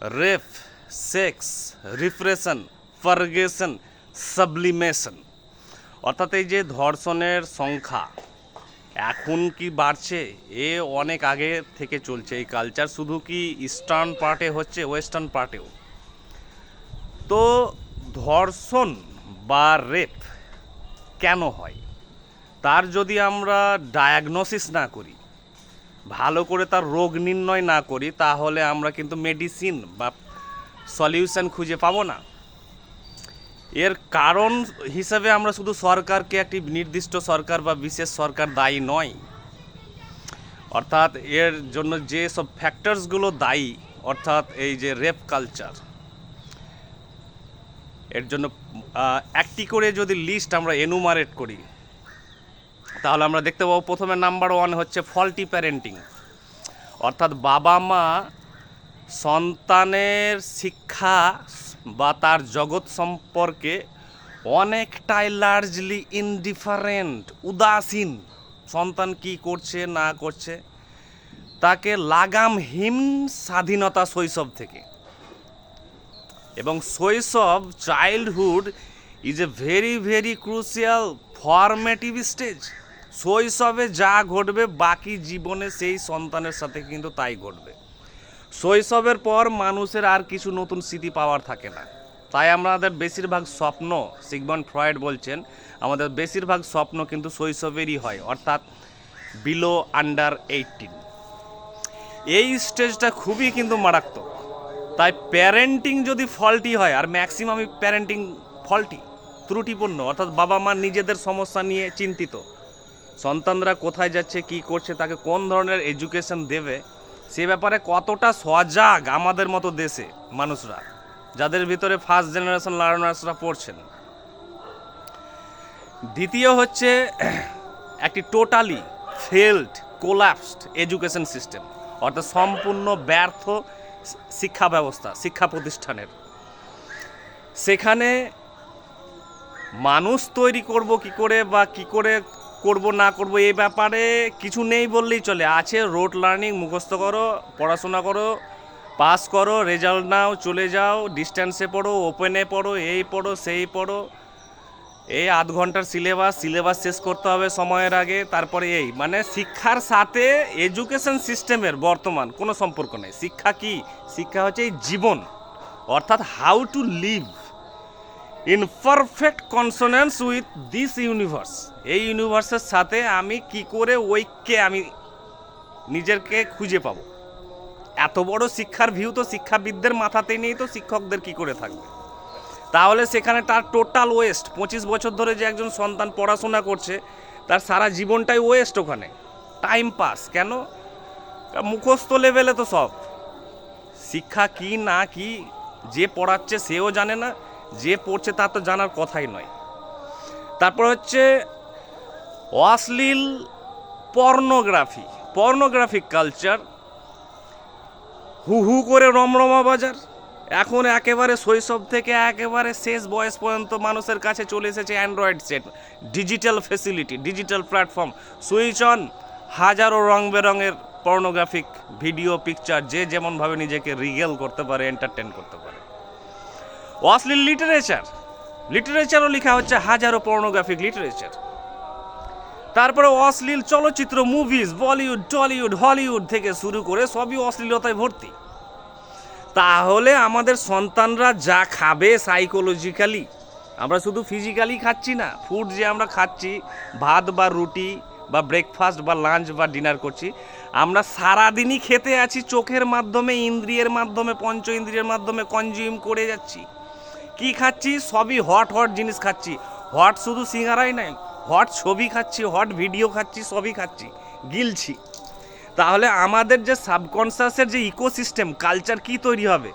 Rape sex repression ফার্গেশন, sublimation. অর্থাৎ এই যে ধর্ষণের সংখ্যা, এখন কি বাড়ছে? এ অনেক আগে থেকে চলছে এই কালচার শুধু কি ইস্টার্ন পার্টে হচ্ছে ওয়েস্টার্ন পার্টেও তো ধর্ষণ বা রেপ কেন হয়? তার যদি আমরা ডায়াগনোসিস না করি ভালো করে তার রোগ নির্ণয় না করি, তাহলে আমরা কিন্তু মেডিসিন বা সলিউশন খুঁজে পাবো না। এর কারণ হিসেবে আমরা শুধু সরকারকে একটি নির্দিষ্ট সরকার বা বিশেষ সরকার দায়ী নয়। অর্থাৎ এর জন্য যে সব ফ্যাক্টরসগুলো দায়ী, অর্থাৎ এই যে রেপ কালচার এর জন্য একটি করে যদি লিস্ট আমরা এনুমারেট করি তাহলে আমরা দেখতে পাবো প্রথমে নাম্বার ওয়ান হচ্ছে ফল্টি প্যারেন্টিং। অর্থাৎ বাবা মা সন্তানের শিক্ষা বা তার জগৎ সম্পর্কে অনেকটাই লার্জলি ইনডিফারেন্ট উদাসীন। সন্তান কি করছে, না করছে? তাকে লাগামহীন স্বাধীনতা শৈশব থেকে। এবং শৈশব childhood is a very very crucial formative stage শৈশবে যা ঘটবে, বাকি জীবনে সেই সন্তানের সাথে কিন্তু তাই ঘটবে। শৈশবের পর মানুষের আর কিছু নতুন স্মৃতি পাওয়ার থাকে না। তাই আমাদের বেশিরভাগ স্বপ্ন সিগমন্ড ফ্রয়েড বলছেন, আমাদের বেশিরভাগ স্বপ্ন কিন্তু শৈশবেরই হয়, অর্থাৎ বিলো আন্ডার এইটিন। এই স্টেজটা খুবই কিন্তু মারাত্মক। তাই প্যারেন্টিং যদি ফল্টি হয়, আর ম্যাক্সিমামই প্যারেন্টিং ফল্টি, ত্রুটিপূর্ণ, অর্থাৎ বাবা মা নিজেদের সমস্যা নিয়ে চিন্তিত সন্তানরা কোথায় যাচ্ছে, কি করছে, তাকে কোন ধরনের এডুকেশন দেবে, সে ব্যাপারে কতটা সজাগ আমাদের মতো দেশে মানুষরা, যাদের ভিতরে ফার্স্ট জেনারেশন লার্নার্সরা পড়ছেন। দ্বিতীয় হচ্ছে, একটি totally failed collapsed education system অর্থাৎ সম্পূর্ণ ব্যর্থ শিক্ষা ব্যবস্থা, শিক্ষা প্রতিষ্ঠানের। সেখানে মানুষ তৈরি করব কি করে বা কি করে করব, না করব এই ব্যাপারে কিছু নেই বললেই চলে। আছে রোড লার্নিং মুখস্থ করো, পড়াশোনা করো পাস করো রেজাল্ট নাও, চলে যাও ডিস্ট্যান্সে পড়ো ওপেনে পড়ো, এই পড়ো, সেই পড়ো। এই আধ ঘণ্টার সিলেবাস সিলেবাস শেষ করতে হবে সময়ের আগে, তারপরে এই। মানে শিক্ষার সাথে এডুকেশন সিস্টেমের বর্তমান কোনো সম্পর্ক নেই। শিক্ষা কি? শিক্ষা হচ্ছে এই জীবন, অর্থাৎ how to live in perfect consonance with this universe এই ইউনিভার্সের সাথে আমি কি করে ঐক্যে আমি নিজেরকে খুঁজে পাবো? এত বড় শিক্ষার ভিউ তো শিক্ষাবিদদের মাথাতেই নেই তো শিক্ষকদের কি করে থাকবে? তাহলে সেখানে তার টোটাল ওয়েস্ট পঁচিশ বছর ধরে যে একজন সন্তান পড়াশোনা করছে, তার সারা জীবনটাই ওয়েস্ট ওখানে। টাইম পাস কেন? মুখস্থ লেভেলে তো সব। শিক্ষা কি না কি যে পড়াচ্ছে সেও জানে না। যে পড়ছে তার তো জানার কথাই নয়। তারপর হচ্ছে অশ্লীল পর্নোগ্রাফি, পর্নোগ্রাফিক কালচার হু হু করে রমরমা বাজার, এখন একেবারে শৈশব থেকে একেবারে শেষ বয়স পর্যন্ত মানুষের কাছে চলে এসেছে android set digital facility digital platform switch on হাজারো রং বেরঙের পর্নোগ্রাফিক ভিডিও পিকচার যে যেমনভাবে নিজেকে রিগেল করতে পারে এন্টারটেন করতে পারে। অশ্লীল লিটারেচার। লিটারেচারও লেখা হচ্ছে হাজারো পর্নোগ্রাফিক লিটারেচার। তারপরে অশ্লীল চলচ্চিত্র মুভিজ বলিউড টলিউড হলিউড থেকে শুরু করে সবই অশ্লীলতায় ভর্তি। তাহলে আমাদের সন্তানরা যা খাবে সাইকোলজিক্যালি আমরা শুধু ফিজিক্যালি খাচ্ছি না ফুড যে আমরা খাচ্ছি, ভাত বা রুটি বা ব্রেকফাস্ট বা লাঞ্চ বা ডিনার করছি, আমরা সারাদিনই খেতে আছি, চোখের মাধ্যমে, ইন্দ্রিয়ের মাধ্যমে, পঞ্চ ইন্দ্রিয়ের মাধ্যমে কনজিউম করে যাচ্ছি। কি খাচ্ছি? সবই হট হট জিনিস খাচ্ছি। হট শুধু সিঙ্গারাই নাই হট ছবি খাচ্ছি হট ভিডিও খাচ্ছি, সবই খাচ্ছি, গিলছি। তাহলে আমাদের যে সাবকনসিয়াসের যে ইকোসিস্টেম কালচার কি তৈরি হবে?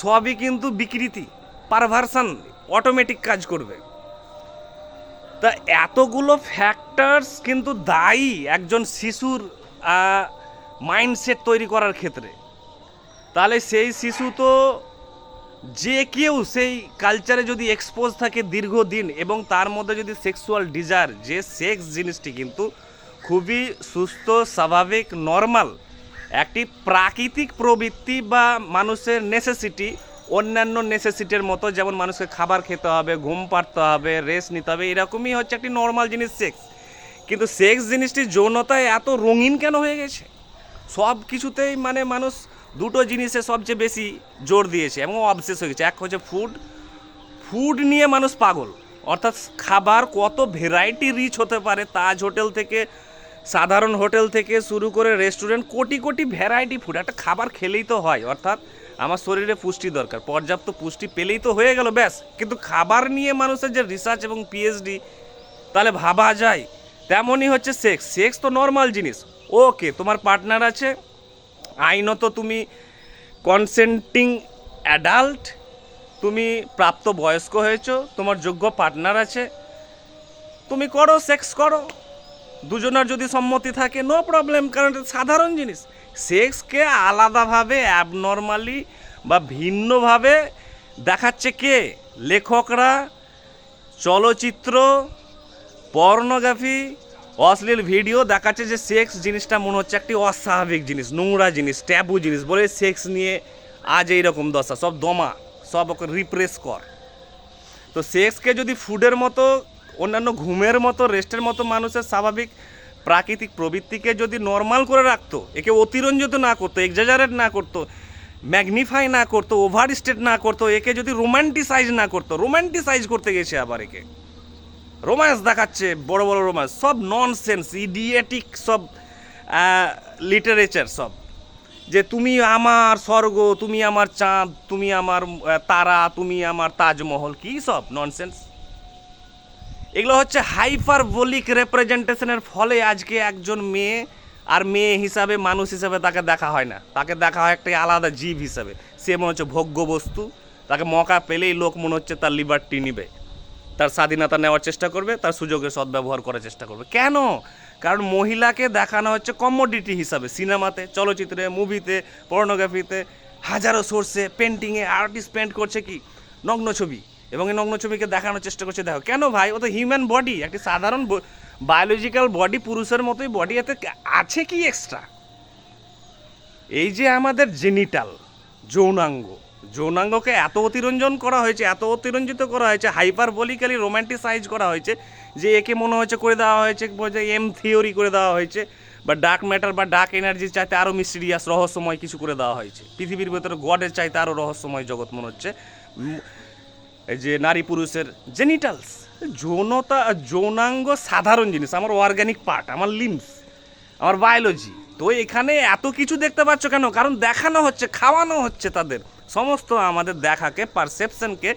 সবই কিন্তু বিকৃতি পারভার্সন অটোমেটিক কাজ করবে। তা এতগুলো ফ্যাক্টরস কিন্তু দায়ী একজন শিশুর মাইন্ডসেট তৈরি করার ক্ষেত্রে। তাহলে সেই শিশু তো যে কেউ সেই কালচারে যদি এক্সপোজ থাকে দীর্ঘদিন এবং তার মধ্যে যদি সেক্সুয়াল ডিজায়ার যে সেক্স জিনিসটি কিন্তু খুবই সুস্থ, স্বাভাবিক নর্মাল একটি প্রাকৃতিক প্রবৃত্তি বা মানুষের নেসেসিটি অন্যান্য নেসেসিটির মতো যেমন মানুষকে খাবার খেতে হবে, ঘুম পাড়তে হবে রেস্ট নিতে হবে, এরকমই হচ্ছে একটি নর্মাল জিনিস সেক্স কিন্তু সেক্স জিনিসটি যৌনতায় এত রঙিন কেন হয়ে গেছে? সব কিছুতেই মানে মানুষ দুটো জিনিসে সবচেয়ে বেশি জোর দিয়েছে এবং অবশেষ হয়ে গেছে। এক হচ্ছে ফুড ফুড নিয়ে মানুষ পাগল। অর্থাৎ খাবার কত ভেরাইটি রিচ হতে পারে, তাজ হোটেল থেকে, সাধারণ হোটেল থেকে শুরু করে restaurant crore crore variety food একটা খাবার খেলেই তো হয়, অর্থাৎ আমার শরীরে পুষ্টি দরকার। পর্যাপ্ত পুষ্টি পেলেই তো হয়ে গেল, ব্যাস। কিন্তু খাবার নিয়ে মানুষের যে রিসার্চ এবং পিএইচডি তাহলে ভাবা যায়। তেমনই হচ্ছে সেক্স সেক্স তো নর্মাল জিনিস। ওকে তোমার পার্টনার আছে আইনত তুমি কনসেন্টিং অ্যাডাল্ট তুমি প্রাপ্ত বয়স্ক হয়েছো, তোমার যোগ্য পার্টনার আছে, তুমি করো সেক্স করো। দুজনের যদি সম্মতি থাকে নো প্রবলেম কারণ এটা সাধারণ জিনিস। সেক্সকে আলাদাভাবে অ্যাবনর্মালি বা ভিন্নভাবে দেখাচ্ছে কে? লেখকরা, চলচ্চিত্র পর্নোগ্রাফি অশ্লীল ভিডিও দেখাচ্ছে যে সেক্স জিনিসটা মনে হচ্ছে একটি অস্বাভাবিক জিনিস, নোংরা জিনিস ট্যাবু জিনিস বলে সেক্স নিয়ে আজ এইরকম দশা, সব দমা, সব ওকে রিপ্রেস কর। তো সেক্সকে যদি ফুডের মতো, অন্যান্য ঘুমের মতো রেস্টের মতো মানুষের স্বাভাবিক প্রাকৃতিক প্রবৃত্তিকে যদি নর্মাল করে রাখতো, একে অতিরঞ্জিত না করতো এক্সাজারেট না করতো ম্যাগনিফাই না করতো ওভার স্টেট না করতো, একে যদি রোমান্টিসাইজ না করতো রোমান্টিসাইজ করতে গেছে আবার একে। রোম্যান্স দেখাচ্ছে, বড় বড় রোম্যান্স সব ননসেন্স ইডিয়েটিক সব লিটারেচার সব। যে তুমি আমার স্বর্গ, তুমি আমার চাঁদ, তুমি আমার তারা, তুমি আমার তাজমহল, কি সব ননসেন্স এগুলো হচ্ছে হাইপারবোলিক রেপ্রেজেন্টেশনের ফলে আজকে একজন মেয়ে আর মেয়ে হিসাবে, মানুষ হিসাবে তাকে দেখা হয় না। তাকে দেখা হয় একটা আলাদা জীব হিসাবে। সে মনে হচ্ছে ভোগ্য বস্তু তাকে মকা পেলেই লোক মনে হচ্ছে তার লিবার্টি নিবে। তার স্বাধীনতা নেওয়ার চেষ্টা করবে, তার সুযোগের সদ্ব্যবহার করার চেষ্টা করবে। কেন? কারণ মহিলাকে দেখানো হচ্ছে কমোডিটি হিসাবে, সিনেমাতে, চলচ্চিত্রে মুভিতে পর্নোগ্রাফিতে হাজারো সোর্সে পেন্টিংয়ে আর্টিস্ট পেন্ট করছে কি? নগ্ন ছবি। এবং এই নগ্ন ছবিকে দেখানোর চেষ্টা করছে, দেখো। কেন ভাই? ও তো হিউম্যান বডি একটি সাধারণ বায়োলজিক্যাল বডি পুরুষের মতোই বডি এতে আছে কি এক্সট্রা এই যে আমাদের জেনিটাল যৌনাঙ্গ যৌনাঙ্গকে এত অতিরঞ্জন করা হয়েছে, এত অতিরঞ্জিত করা হয়েছে হাইপার হাইপারবলিক্যালি রোম্যান্টিসাইজ করা হয়েছে, যে একে মনে হচ্ছে করে দেওয়া হয়েছে এম থিওরি করে দেওয়া হয়েছে, বা ডার্ক ম্যাটার বা ডার্ক এনার্জির চাইতে আরও মিস্টিরিয়াস, রহস্যময় কিছু করে দেওয়া হয়েছে। পৃথিবীর ভেতরে গডের চাইতে আরও রহস্যময় জগৎ মনে হচ্ছে। যে নারী পুরুষের জেনিটালস যৌনতা, যৌনাঙ্গ সাধারণ জিনিস, আমার অর্গ্যানিক পার্ট আমার লিমস আমার বায়োলজি তো এখানে এত কিছু দেখতে পাচ্ছ কেন? কারণ দেখানো হচ্ছে, খাওয়ানো হচ্ছে তাদের। সমস্ত আমাদের দেখাকে পারসেপশনকে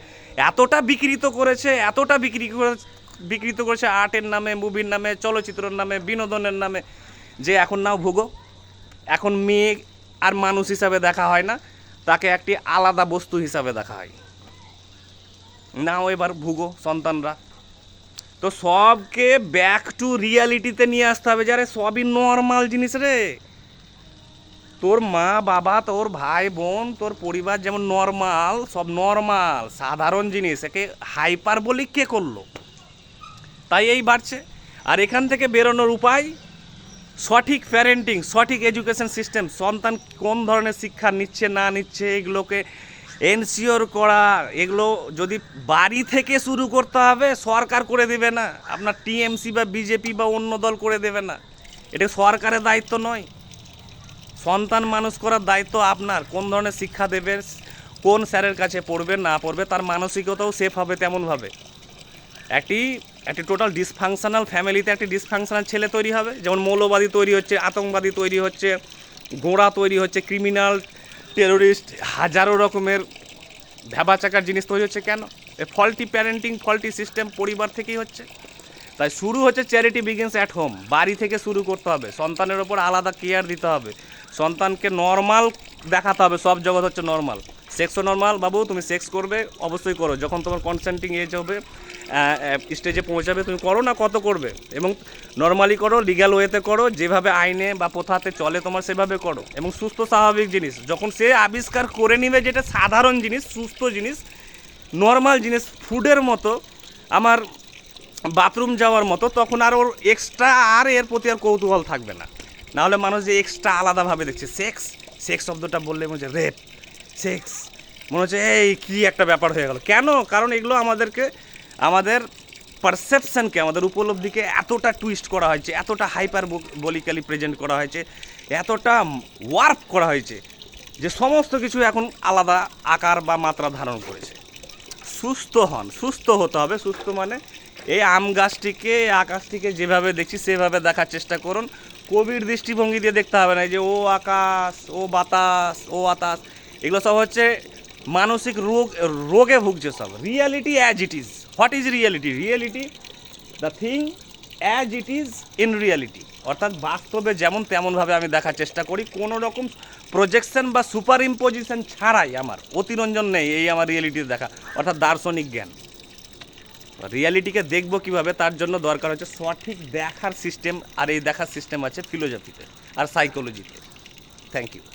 এতটা বিকৃত করেছে, এতটা বিক্রি করে বিকৃত করেছে আর্টের নামে, মুভির নামে, চলচ্চিত্রের নামে, বিনোদনের নামে, যে এখন নাও ভুগো। এখন মেয়ে আর মানুষ হিসাবে দেখা হয় না, তাকে একটি আলাদা বস্তু হিসাবে দেখা হয়। নাও এবার ভুগো সন্তানরা। তো সবকে ব্যাক টু রিয়ালিটিতে নিয়ে আসতে হবে। যারে সবই নর্মাল জিনিস রে। তোর মা, বাবা, তোর ভাই, বোন, তোর পরিবার যেমন নর্মাল সব নর্মাল সাধারণ জিনিস, একে হাইপার বলি কে করল? তাই এই বাড়ছে। আর এখান থেকে বেরোনোর উপায়, সঠিক প্যারেন্টিং সঠিক এডুকেশন সিস্টেম সন্তান কোন ধরনের শিক্ষা নিচ্ছে, না নিচ্ছে, এগুলোকে এনসিওর করা, এগুলো যদি বাড়ি থেকে শুরু করতে হবে, সরকার করে দেবে না। আপনার টিএমসি বা বিজেপি বা অন্য দল করে দেবে না। এটা সরকারের দায়িত্ব নয়। সন্তান মানুষ করার দায়িত্ব আপনার। কোন ধরনের শিক্ষা দেবে, কোন স্যারের কাছে পড়বে, না পড়বে, তার মানসিকতাও সেফ হবে তেমনভাবে। একটি একটি টোটাল ডিসফাংশনাল ফ্যামিলিতে একটি ডিসফাংশনাল ছেলে তৈরি হবে। যেমন মৌলবাদী তৈরি হচ্ছে, আতঙ্কবাদী তৈরি হচ্ছে, গোড়া তৈরি হচ্ছে ক্রিমিনাল টেরোরিস্ট হাজারো রকমের ভ্যাবাচাকার জিনিস তৈরি হচ্ছে। কেন? এ ফল্টি প্যারেন্টিং ফল্টি সিস্টেম পরিবার থেকেই হচ্ছে। তাই শুরু হচ্ছে চ্যারিটি বিগিনস অ্যাট হোম বাড়ি থেকে শুরু করতে হবে। সন্তানের ওপর আলাদা কেয়ার দিতে হবে। সন্তানকে নর্মাল দেখাতে হবে। সব জগৎ হচ্ছে নর্মাল সেক্সও নর্মাল বাবু, তুমি সেক্স করবে, অবশ্যই করো। যখন তোমার কনসেন্টিং এজ হবে স্টেজে পৌঁছাবে, তুমি করো না, কত করবে? এবং নর্মালি করো লিগ্যাল ওয়েতে করো, যেভাবে আইনে বা প্রথাতে চলে তোমার, সেভাবে করো। এবং সুস্থ, স্বাভাবিক জিনিস। যখন সে আবিষ্কার করে নিবে যেটা সাধারণ জিনিস, সুস্থ জিনিস নর্মাল জিনিস ফুডের মতো, আমার বাথরুম যাওয়ার মতো, তখন আর ওর এক্সট্রা আর এর প্রতি আর কৌতূহল থাকবে না। নাহলে মানুষ যে এক্সট্রা আলাদাভাবে দেখছে সেক্স সেক্স শব্দটা বললে মনে হচ্ছে রেপ সেক্স মনে হচ্ছে, এই, কী একটা ব্যাপার হয়ে গেল। কেন? কারণ এগুলো আমাদেরকে, আমাদের পারসেপশনকে আমাদের উপলব্ধিকে এতটা টুইস্ট করা হয়েছে, এতটা হাইপার বলিক্যালি প্রেজেন্ট করা হয়েছে, এতটা ওয়ার্প করা হয়েছে, যে সমস্ত কিছু এখন আলাদা আকার বা মাত্রা ধারণ করেছে। সুস্থ হন, সুস্থ হতে হবে। সুস্থ মানে এই আম গাছটিকে এই আকাশটিকে যেভাবে দেখছি সেভাবে দেখার চেষ্টা করুন। কবির দৃষ্টিভঙ্গি দিয়ে দেখতে হবে না যে ও আকাশ, ও বাতাস ও বাতাস এগুলো সব হচ্ছে মানসিক রোগ, রোগে ভুগছে সব। Reality as it is what is reality reality the thing as it is in reality অর্থাৎ বাস্তবে যেমন তেমনভাবে আমি দেখার চেষ্টা করি। কোনো রকম প্রজেকশন বা সুপার ইম্পোজিশন ছাড়াই আমার, অতিরঞ্জন নেই এই আমার রিয়েলিটি দেখা। অর্থাৎ দার্শনিক জ্ঞান। রিয়ালিটিকে দেখব কীভাবে, তার জন্য দরকার হচ্ছে সঠিক দেখার সিস্টেম আর এই দেখার সিস্টেম আছে ফিলোজফিতে আর সাইকোলজিতে থ্যাংক ইউ